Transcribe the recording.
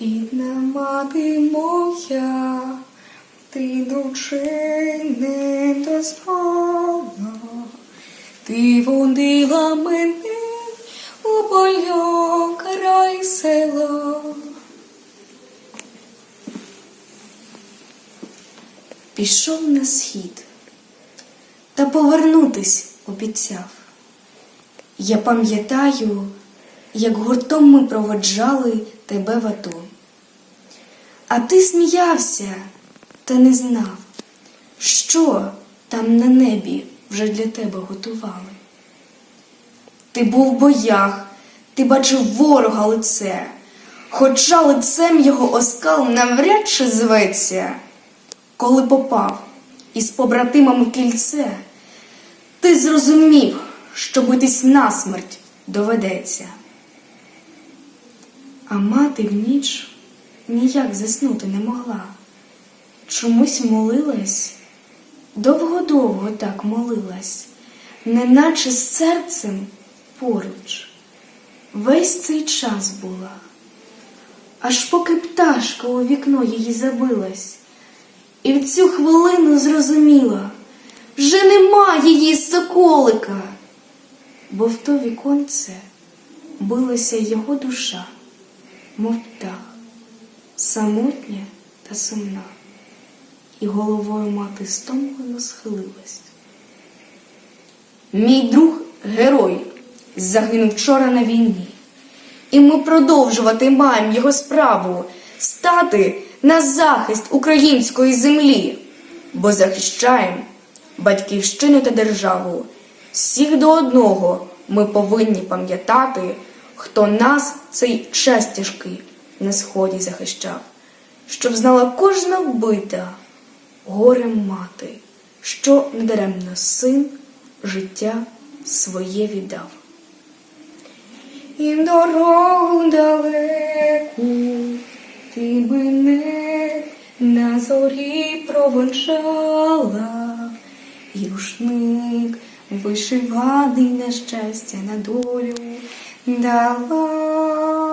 Рідна мати моя, ти дочей не дозвала, ти водила мене у польок край села. Пішов на схід та повернутись обіцяв. Я пам'ятаю, як гуртом ми проводжали тебе в АТО. А ти сміявся та не знав, що там на небі вже для тебе готували. Ти був в боях, ти бачив ворога лице, хоча лицем його оскал навряд чи зветься. Коли попав із побратимами кільце, ти зрозумів, що битись насмерть доведеться. А мати в ніч ніяк заснути не могла. Чомусь молилась, довго-довго так молилась, неначе з серцем поруч. Весь цей час була, аж поки пташка у вікно її забилась, і в цю хвилину зрозуміла, вже нема її соколика, бо в то віконце билася його душа, мов птах, самотня та сумна, і головою мати стомлено схилилась. Мій друг герой загинув вчора на війні, і ми продовжувати маємо його справу стати на захист української землі, бо захищаємо батьківщину та державу. Всіх до одного ми повинні пам'ятати, хто нас цей час тяжкий на сході захищав, щоб знала кожна вбита горем мати, що недаремно син життя своє віддав. І дорогу далеку ти мене на зорі проводжала, і рушник вишиваний на щастя на долю дала.